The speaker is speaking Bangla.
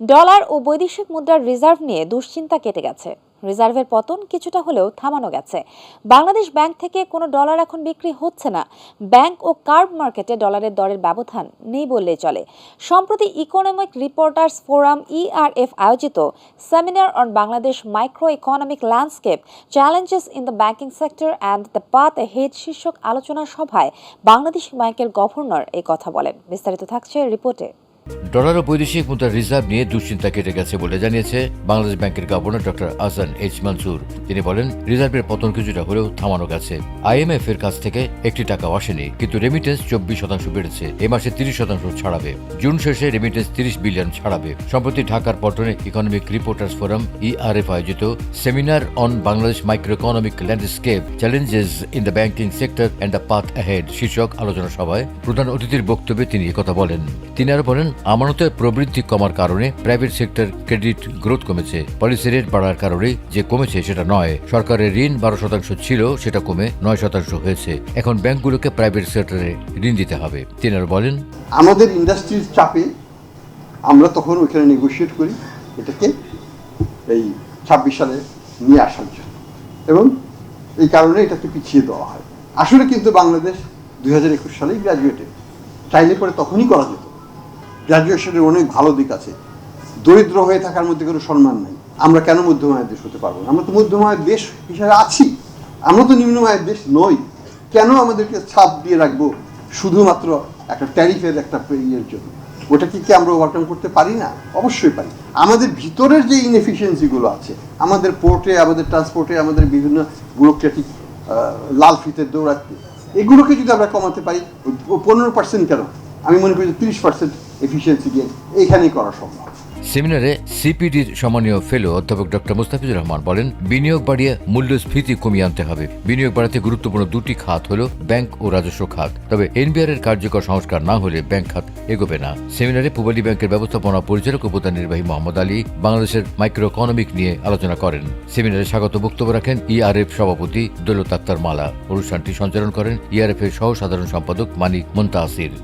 ডলার ও বৈদেশিক মুদ্রার রিজার্ভ নিয়ে দুশ্চিন্তা কেটে গেছে। রিজার্ভের পতন কিছুটা হলেও থামানো গেছে। বাংলাদেশ ব্যাংক থেকে কোনো ডলার এখন বিক্রি হচ্ছে না। ব্যাংক ও কার্ব মার্কেটে ডলারের দরের ব্যবধান নেই বললেই চলে। সম্প্রতি ইকোনমিক রিপোর্টার্স ফোরাম ইআরএফ আয়োজিত seminar on Bangladesh micro economic landscape, challenges in the banking sector and the path ahead শীর্ষক আলোচনা সভায় বাংলাদেশ ব্যাংকের গভর্নর এই কথা বলেন। বিস্তারিত থাকছে রিপোর্টে। ডলার ও বৈদেশিক মুদ্রার রিজার্ভ নিয়ে দুশ্চিন্তা কেটে গেছে বলে জানিয়েছে বাংলাদেশ ব্যাংকের governor doctor Ahsan H Mansur. তিনি বলেন, রিজার্ভের পতন কিছুটা হলেও থামানো গেছে। আইএমএফ এর কাছ থেকে একটি টাকাও আসেনি, কিন্তু রেমিটেন্স চব্বিশ শতাংশ বেড়েছে। এ মাসে তিরিশ শতাংশ ছাড়াবে। জুন শেষে রেমিটেন্স তিরিশ বিলিয়ন ছাড়াবে। সম্প্রতি ঢাকার পল্টনে ইকোনমিক রিপোর্টার্স ফোরাম ইআরএফ আয়োজিত seminar on Bangladesh micro economic landscape challenges in the banking sector and the path ahead শীর্ষক আলোচনা সভায় প্রধান অতিথির বক্তব্যে তিনি কথা বলেন। তিনি আরও বলেন আমানতের প্রবৃদ্ধি কমার কারণে প্রাইভেট সেক্টর ক্রেডিট গ্রোথ কমেছে। পলিসি রেট বাড়ার কারণে যে কমেছে সেটা নয়। সরকারের ঋণ বারো শতাংশ ছিল, সেটা কমে নয় শতাংশ হয়েছে। এখন ব্যাংকগুলোকে প্রাইভেট সেক্টরে ঋণ দিতে হবে। তিনি আরও বলেন, আমাদের ইন্ডাস্ট্রির চাপে আমরা তখন ওইখানে নেগোশিয়েট করি, এটাকে এই ছাব্বিশ সালে নিয়ে আসার জন্য। এবং এই কারণে এটাকে পিছিয়ে দেওয়া হয়। আসলে কিন্তু বাংলাদেশ দুই হাজার একুশ সালেই গ্র্যাজুয়েটেড চাইলে পরে তখনই করা যেত। গ্র্যাজুয়েশনের অনেক ভালো দিক আছে। দরিদ্র হয়ে থাকার মধ্যে কোনো সম্মান নাই। আমরা কেন মধ্যম আয়ের দেশ হতে পারব না? আমরা তো মধ্যম আয়ের দেশ হিসাবে আছি। আমরা তো নিম্ন আয়ের দেশ নই। কেন আমাদেরকে ছাপ দিয়ে রাখব শুধুমাত্র একটা ট্যারিফের একটা ইয়ের জন্য? ওটাকে কি আমরা ওভারকাম করতে পারি না? অবশ্যই পারি। আমাদের ভিতরের যে ইনএফিসিয়েন্সিগুলো আছে, আমাদের পোর্টে আমাদের ট্রান্সপোর্টে আমাদের বিভিন্ন ব্যুরোক্রেটিক লাল ফিতে দৌড়াতে এগুলোকে যদি আমরা কমাতে পারি পনেরো পার্সেন্ট কেন? আমি মনে করি তিরিশ পার্সেন্ট এফিসিয়েন্সি দিয়ে এইখানেই করা সম্ভব। সেমিনারে সিপিডির সম্মানীয় ফেলো অধ্যাপক ডক্টর মুস্তাফিজুর রহমান বলেন, বিনিয়োগ বাড়িয়ে মূল্যস্ফীতি কমিয়ে আনতে হবে। বিনিয়োগ বাড়াতে গুরুত্বপূর্ণ দুটি খাত হল ব্যাংক ও রাজস্ব খাত। তবে এনবিআর এর কার্যকর সংস্কার না হলে ব্যাংক খাত এগোবে না। সেমিনারে পূবালী ব্যাংকের ব্যবস্থাপনা পরিচালক ও প্রধান নির্বাহী মোহাম্মদ আলী বাংলাদেশের মাইক্রো ইকোনমিক নিয়ে আলোচনা করেন। সেমিনারে স্বাগত বক্তব্য রাখেন ইআরএফ সভাপতি দৌলত আক্তার মালা। অনুষ্ঠানটি সঞ্চালন করেন ইআরএফ এর সহ সাধারণ সম্পাদক মানিক মুন্তাসির।